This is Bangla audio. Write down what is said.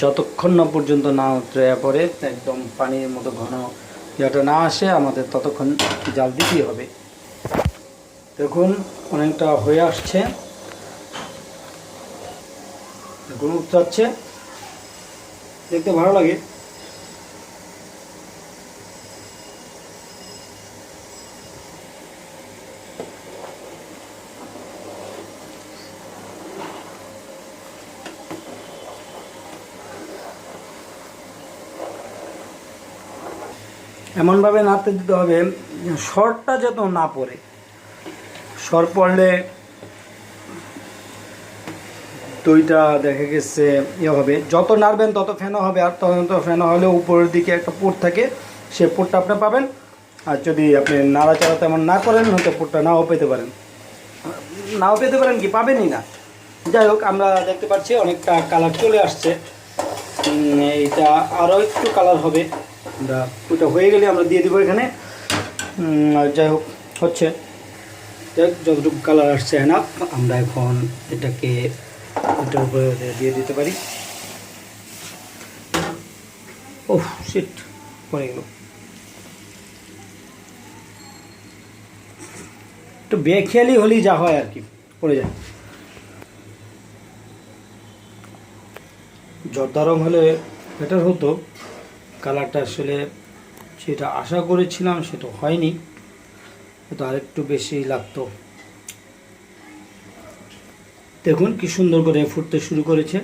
যতক্ষণ না পর্যন্ত না উতরে পড়ে, একদম পানির মতো ঘন ইয়াটা না আসে, আমাদের ততক্ষণ জাল দিতেই হবে। দেখুন, অনেকটা হয়ে আসছে। দেখুন, উতরাচ্ছে। দেখতে ভালো লাগে। এমনভাবে নাড়তে দিতে হবে শর্টটা যেন না পড়ে। শর পড়লে দইটা দেখা গেছে ইয়ে হবে। যত নাড়বেন তত ফেনা হবে, আর তত ফেনা হলে উপরের দিকে একটা পোট থাকে, সে পোটটা আপনি পাবেন। আর যদি আপনি নাড়াচাড়া তেমন না করেন, হয়তো পোটটা নাও পেতে পারেন। নাও পেতে পারেন কি? পাবেনই না। যাই হোক, আমরা দেখতে পাচ্ছি অনেকটা কালার চলে আসছে। এইটা আরও একটু কালার হবে। আমরা ওটা হয়ে গেলে আমরা দিয়ে দিব এখানে। যাই হোক হচ্ছে। যাই হোক, যতটুকু কালার আসছে না আমরা এখন এটাকে এটার উপরে দিয়ে দিতে পারি। ও শিট পড়ে গেল। একটু বেখেয়ালি হলেই যা হয় আর কি পড়ে যায়। জর্দা হলে বেটার হতো। কালারটা আসলে সেটা আশা করেছিলাম সেটা হয়নি তো আরেকটু বেশি লাগতো। দেখুন কি সুন্দর করে ফুটতে শুরু করেছে।